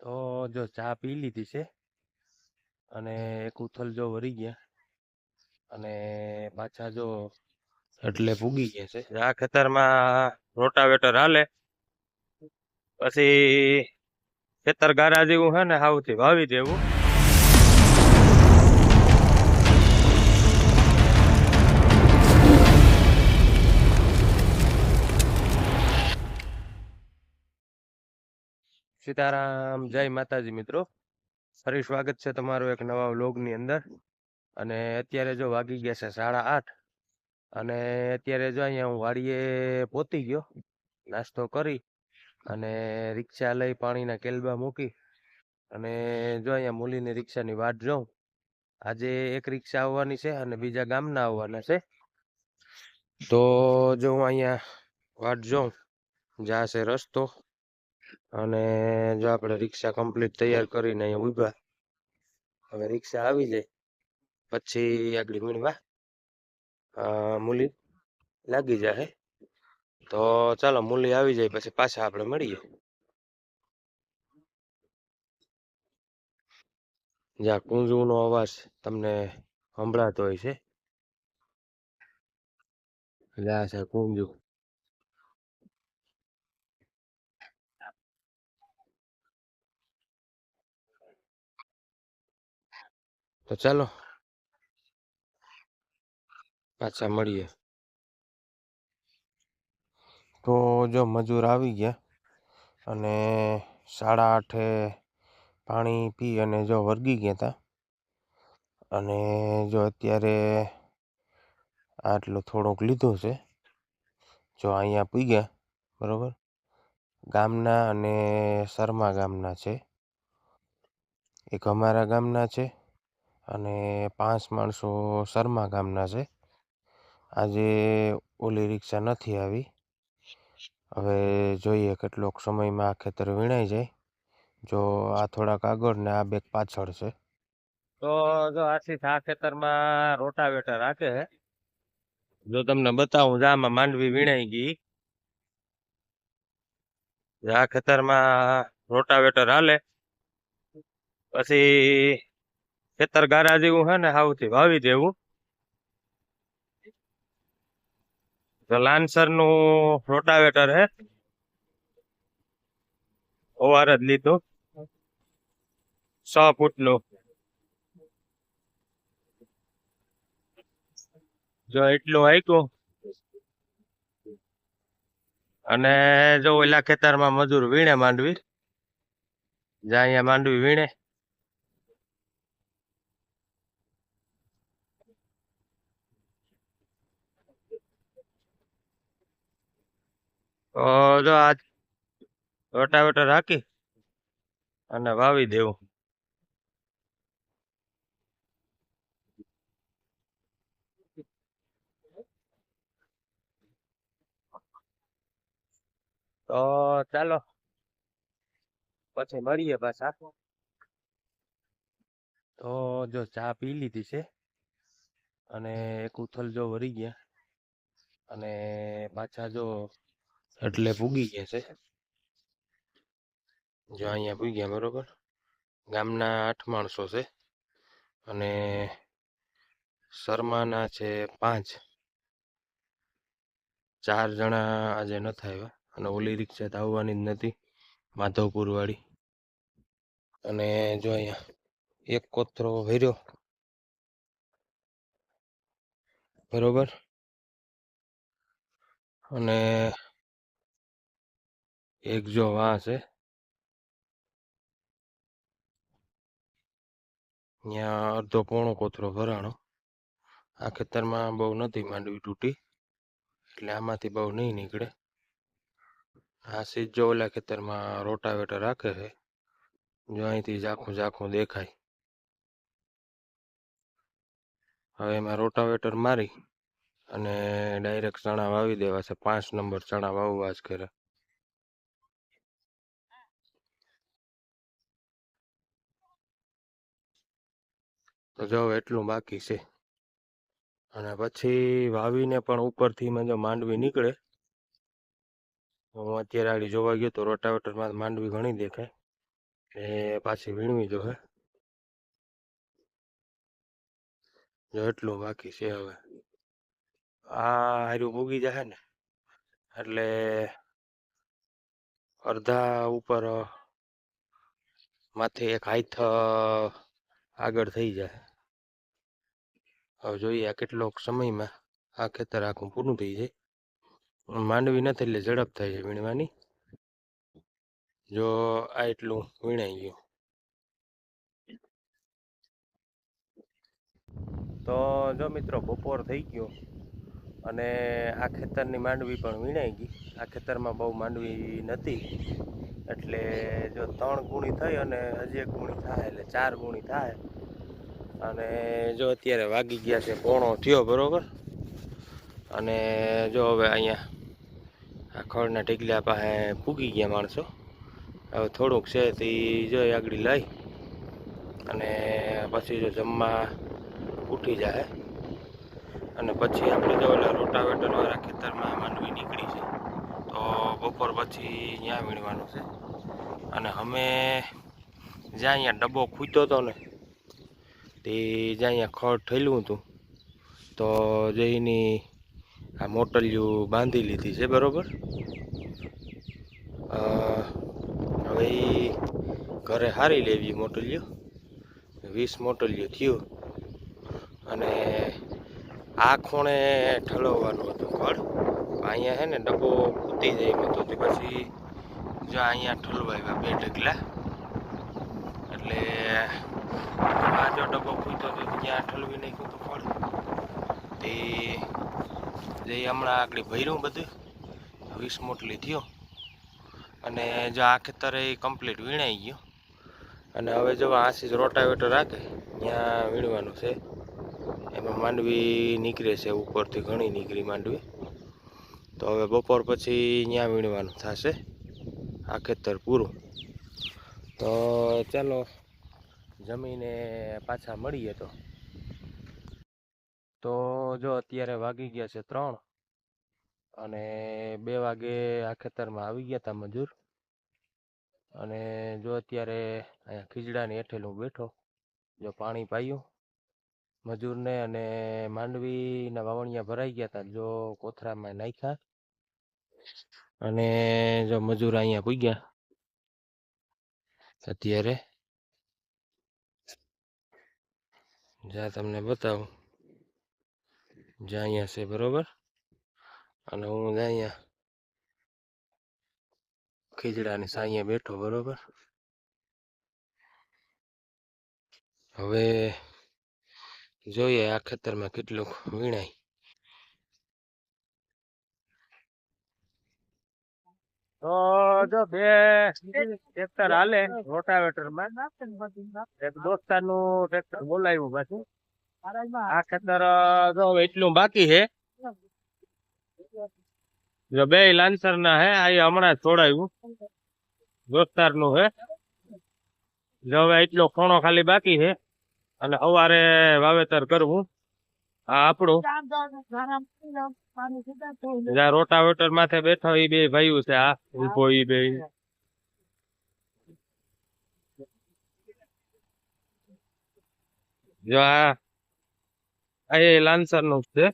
તો જો ચા પી લીધી છે અને એક ઉથલ જો વળી ગયા અને પાછા જો એટલે ભૂગી ગયા છે. આ ખેતરમાં રોટાવેટર હાલે. પછી ખેતર ગારા જેવું હે ને હાવથી વાવી દેવું. સીતારામ જય માતાજી મિત્રો. ફરી સ્વાગત છે તમારું એક નવા વ્લોગની અંદર. અને અત્યારે જો વાગી ગયા છે સાડા આઠ. અને અત્યારે જો અહીંયા હું વાડીએ પહોંચી ગયો. નાસ્તો કરી અને રિક્ષા લઈ પાણીના કેલબા મૂકી. અને જો અહીંયા મૂલીની રિક્ષાની વાટ જોઉં. આજે એક રિક્ષા આવવાની છે અને બીજા ગામના આવવાના છે. તો જો હું અહીંયા વાટ જોઉં જ્યાં છે રસ્તો. અને જો આપણે રિક્ષા કમ્પ્લીટ તૈયાર કરીને અહીંયા ઊભા, હવે રિક્ષા આવી જાય. પછી આગળ મીણવા મૂલી લાગી જાય તો ચાલો મૂલી આવી જાય, પછી પાછા આપણે મળીએ. જ્યાં કુંજુનો અવાજ તમને સંભળાતો હોય છે. જ્યાં છે કુંજુ. તો ચાલો, પાછા મળીએ. તો જો મજૂર આવી ગયા અને સાડા આઠે પાણી પી અને જો વર્ગી ગયા હતા અને જો અત્યારે આટલું થોડુંક લીધું છે, જો અહીંયા પી ગયા, બરાબર? ગામના અને શર્મા ગામના છે. એક અમારા ગામના છે. અને પાંચ માણસો શર્મા ગામના છે. આજે ઓલી રિક્ષા નથી આવી. હવે જોઈએ કેટલોક સમયમાં આ ખેતર વીણાઈ જાય. જો આ થોડાક આગળ ને આ બેક પાછળ છે. તો જો આશીષ આ ખેતરમાં રોટાવેટર રાખે જો તમને બતાવું જો આમાં માંડવી વીણાઈ ગઈ. આ ખેતરમાં રોટાવેટર હાલે. પછી ખેતર ગારા જેવું છે ને હાવથી વાવી દેવું. તો લાન્સરનું રોટાવેટર હે. ઓવાર જ લીધું. સો ફૂટનું જો એટલું આયકું. અને જો ઓલા ખેતરમાં મજૂર વીણે માંડવી. જ્યાં અહીંયા માંડવી વીણે. જો આજ રોટાવેટર રાખી અને વાવી દેવું. તો ચાલો, પછી મળીએ પાછા. તો જો ચા પી લીધી છે અને એક ઉથલ જો વળી ગયા અને પાછા જો એટલે પૂગી ગયા છે. જો અહીંયા પૂગ્યા બરોબર. ગામના આઠ માણસો છે અને શર્માના છે પાંચ. ચાર જણા આજે નથી આવ્યા અને ઓલી રિક્ષા તો આવવાની જ નથી માધવપુર વાળી અને જો અહીંયા એક કોથરો ભર્યો. બરોબર. અને એક જો વાં છે. ત્યાં અડધો પોણો કોથરો ભરાણો. આ ખેતરમાં બહુ નથી માંડવી તૂટી. એટલે આમાંથી બહુ નહીં નીકળે. આ સીજ જો ઓલા ખેતરમાં રોટાવેટર રાખે છે, જો અહીંથી ઝાખું ઝાખું દેખાય. હવે એમાં રોટાવેટર મારી અને ડાયરેક્ટ ચણા વાવી દેવા છે, પાંચ નંબર ચણા વાવવા જ કરે. તો જો એટલું બાકી છે. અને પછી વાવીને પણ ઉપરથી મને માંડવી નીકળે. હું અત્યારે આગળ જોવા ગયો તો રોટાવેટરમાં માંડવી ઘણી દેખાય. એ પાછી વીણવી જો હે. જો એટલું બાકી છે હવે. આ હાર્યું પૂગી જશે ને, એટલે અડધા ઉપર માથે એક હાથ આગળ થઈ જાય હવે જોઈએ આ કેટલોક સમયમાં આ ખેતર આખું પૂરું થઈ જાય. માંડવી નથી એટલે ઝડપ થાય છે વીણવાની. જો આ એટલું વીણાઈ ગયું. તો જો મિત્રો બપોર થઈ ગયો અને આ ખેતરની માંડવી પણ વીણાઈ ગઈ. આ ખેતરમાં બહુ માંડવી નથી એટલે જો ત્રણ ગુણી થઈ અને હજી એક ગુણી થાય એટલે ચાર ગુણી થાય. અને જો અત્યારે વાગી ગયા છે, પોણો થયો બરોબર. અને જો હવે અહીંયા આ ખડના ઢીકલા પાસે પૂગી ગયા માણસો. હવે થોડુંક છે તે જો આગળ લઈ અને પછી જો જમવા ઉઠી જાય. અને પછી આપણે જો ઓલા રોટાવેટરવાળા ખેતરમાં માંડવી નીકળી છે, તો બપોર પછી ત્યાં વીણવાનું છે. અને અમે જ્યાં અહીંયા ડબ્બો ખૂટ્યો હતો ને તે જ્યાં અહીંયા ખડ ઠેલું હતું, તો જઈની આ મોટલિયું બાંધી લીધી છે, બરોબર? હવે ઘરે હારી લેવી મોટલિયું. વીસ મોટલિયું થયું. અને આ ખૂણે ઠલવવાનું હતું ખડ. અહીંયા છે ને ડબ્બો કૂતી જાય હતો. તે પછી જો અહીંયા ઠલવાવ્યા બે ઢગલા એટલે આ જો ડબ્બો ખૂતો તો ત્યાં ઠલવી નાખ્યું હતું ફળ. તે જે હમણાં આગળ ભર્યું બધું, વીસ મોટલી થયો અને જો આ ખેતરે કમ્પ્લીટ વીણાઈ ગયું. અને હવે જો આશી રોટાવેટર રાખે, ત્યાં વીણવાનું છે. એમાં માંડવી નીકળે છે, ઉપરથી ઘણી નીકળી માંડવી. તો હવે બપોર પછી ત્યાં વીણવાનું થશે, આ ખેતર પૂરું. તો ચાલો જમીને પાછા મળીએ તો. તો જો અત્યારે વાગી ગયા છે ત્રણ અને બે વાગે આ ખેતરમાં આવી ગયા હતા મજૂર. અને જો અત્યારે અહીંયા ખીજડાની હેઠળ હું બેઠો, જો પાણી પાયું. મજૂરને અને માંડવીના વાવણિયા ભરાઈ ગયા હતા જો કોથરામાં નાખ્યા. અને જો મજૂર અહીંયા પૂગ્યા. અત્યારે જ્યાં તમને બતાવું. જ્યાં અહીંયા છે, બરોબર? અને હું અહીંયા ખીજડાની સાંયે બેઠો, બરોબર? હવે જોઈએ આ ખેતરમાં કેટલું વીણાય. તો જો બે ટ્રેક્ટર હાલે રોટાવેટરમાં. એક દોસ્તારનું ટ્રેક્ટર બોલાવ્યું પાછું. આ ખેતર જો એટલું બાકી છે. જો બે લાન્સર ના હે આ હમણાં છોડાયું દોસ્તારનું હે જો હવે એટલો ખૂણો ખાલી બાકી છે. અને સવારે વાવેતર કરવું. આપણું. રોટાવેટર માથે બેઠો એ બે ભાઈઓ છે, આ ઊભો એ બે. જો, આ એ લાન્સરનું છે.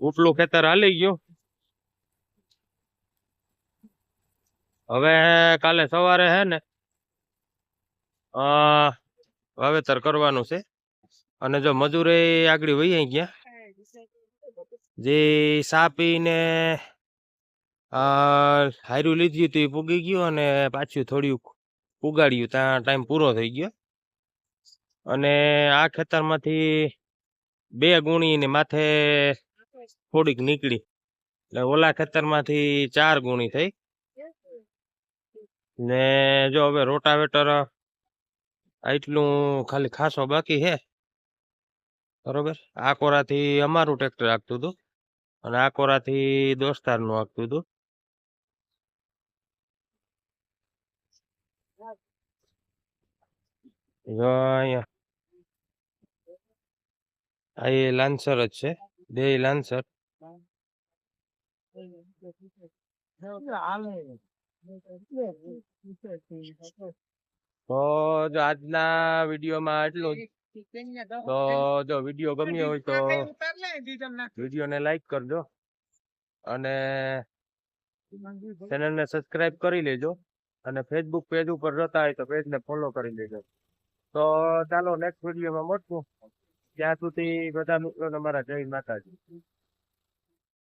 ઉપલું ખેતર હાલી ગયું. હવે કાલે સવારે હે ને વાવેતર કરવાનું છે. અને જો મજૂરે આગળ વહી ગયા, જે સાપી ને અ, હાર્યું લીધું હતું એ પૂગી ગયું અને પાછું થોડું ઉગાડ્યું ત્યાં ટાઈમ પૂરો થઈ ગયો. અને આ ખેતરમાંથી બે ગુણી ને માથે થોડીક નીકળી. એટલે ઓલા ખેતરમાંથી ચાર ગુણી થઈ. ને જો હવે રોટાવેટર આટલું ખાલી ખાસો બાકી છે બરોબર? આ કોરાથી અમારું ટ્રેક્ટર આપતું હતું અને આ કોરાથી દોસ્તારનું હાંકતું હતું. આ એ લાન્સર જ છે, બે લાન્સર તો જો આજના વિડીયોમાં એટલું જ. તો જો વીડિયો ગમ્યો હોય તો વિડીયોને લાઈક કરજો અને ચેનલને સબસ્ક્રાઇબ કરી લેજો અને ફેસબુક પેજ ઉપર જતા હોય તો પેજને ફોલો કરી લેજો. તો ચાલો નેક્સ્ટ વિડીયોમાં મળશું. ત્યાં સુધી બધા મિત્રોને મારા જય માતાજી.